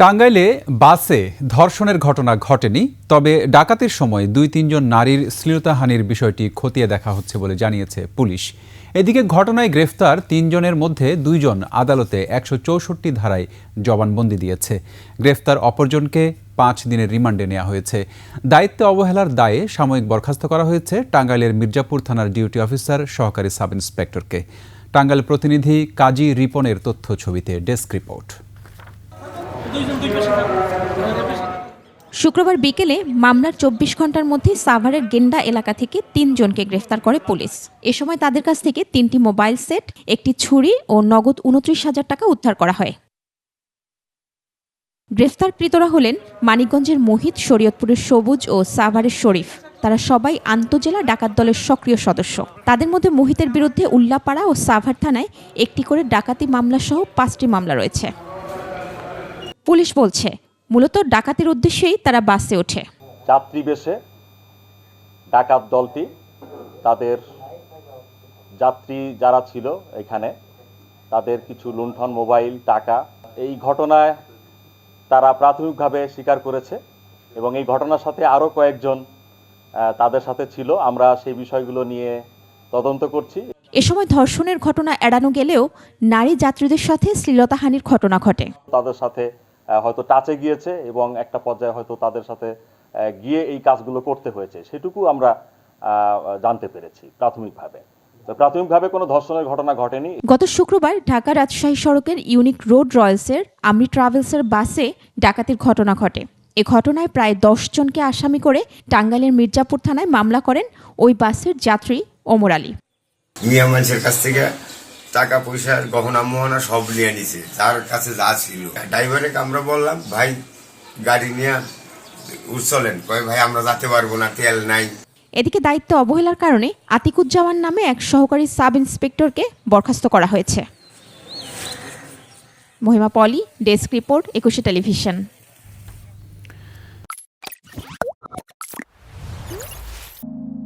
টাঙ্গাইলে বাসে ধর্ষণের ঘটনা ঘটেনি, তবে ডাকাতির সময় দুই তিনজন নারীর শ্লীলতাহানির বিষয়টি খতিয়ে দেখা হচ্ছে বলে জানিয়েছে পুলিশ। এদিকে ঘটনায় গ্রেফতার তিনজনের মধ্যে দুইজন আদালতে একশো চৌষট্টি ধারায় জবানবন্দি দিয়েছে। গ্রেফতার অপরজনকে পাঁচ দিনের রিমান্ডে নেওয়া হয়েছে। দায়িত্বে অবহেলার দায়ে সাময়িক বরখাস্ত করা হয়েছে টাঙ্গাইলের মির্জাপুর থানার ডিউটি অফিসার সহকারী সাব ইন্সপেক্টরকে টাঙ্গাইল প্রতিনিধি কাজী রিপনের তথ্য ছবিতে ডেস্ক রিপোর্ট। শুক্রবার বিকেলে মামলার চব্বিশ ঘণ্টার মধ্যে সাভারের গেন্ডা এলাকা থেকে তিনজনকে গ্রেফতার করে পুলিশ। এ সময় তাদের কাছ থেকে তিনটি মোবাইল সেট, একটি ছুরি ও নগদ উনত্রিশ হাজার টাকা উদ্ধার করা হয়। গ্রেফতারকৃতরা হলেন মানিকগঞ্জের মোহিত, শরীয়তপুরের সবুজ ও সাভারের শরীফ। তারা সবাই আন্তজেলা ডাকাত দলের সক্রিয় সদস্য। তাদের মধ্যে মোহিতের বিরুদ্ধে উল্লাপাড়া ও সাভার থানায় একটি করে ডাকাতি মামলা সহ পাঁচটি মামলা রয়েছে। পুলিশ বলছে মূলত ডাকাতির উদ্দেশ্যেই তারা বাসে ওঠে। যাত্রী বেশে ডাকাত দলটি তাদের যাত্রী যারা ছিল এখানে তাদের কিছু লুণ্ঠন মোবাইল টাকা এই ঘটনায় তারা প্রাথমিকভাবে স্বীকার করেছে এবং এই ঘটনার সাথে আরও কয়েকজন তাদের সাথে ছিল। আমরা সেই বিষয়গুলো নিয়ে তদন্ত করছি। এ সময় ধর্ষণের ঘটনা এড়ানো গেলেও নারী যাত্রীদের সাথে শ্লীলতাহানির ঘটনা ঘটে। তাদের সাথে হয়তো টাচে গিয়েছে এবং একটা পর্যায়ে হয়তো তাদের সাথে গিয়ে এই কাজগুলো করতে হয়েছে। সেটুকু আমরা আহ, জানতে পেরেছি প্রাথমিকভাবে। তো প্রাথমিকভাবে কোনো ধর্ষণের ঘটনা ঘটেনি। গত শুক্রবার ঢাকা রাজশাহী সড়কের ইউনিক রোড রয়্যালসের আমরি ট্রাভেলসের বাসে ডাকাতির ঘটনা ঘটে। এ ঘটনায় প্রায় দশ জনকে আসামি করে টাঙ্গাইলের মির্জাপুর থানায় মামলা করেন ওই বাসের যাত্রী ওমর আলী। মিয়া মানুষের কাছ থেকে টাকা পয়সা, গহনা মোহনা সব নিয়ে নিছে, যার কাছে যা ছিল। ড্রাইভারে আমরা বললাম, ভাই, গাড়ি নিয়ে চলেন। কয়, ভাই, আমরা যেতে পারব না, তেল নাই। এদিকে দায়িত্ব অবহেলার কারণে আতিকুজ্জামান নামে এক সহকারী সাব ইন্সপেক্টরকে বরখাস্ত করা হয়েছে। Mahima Poly, desk report, Ekushey television.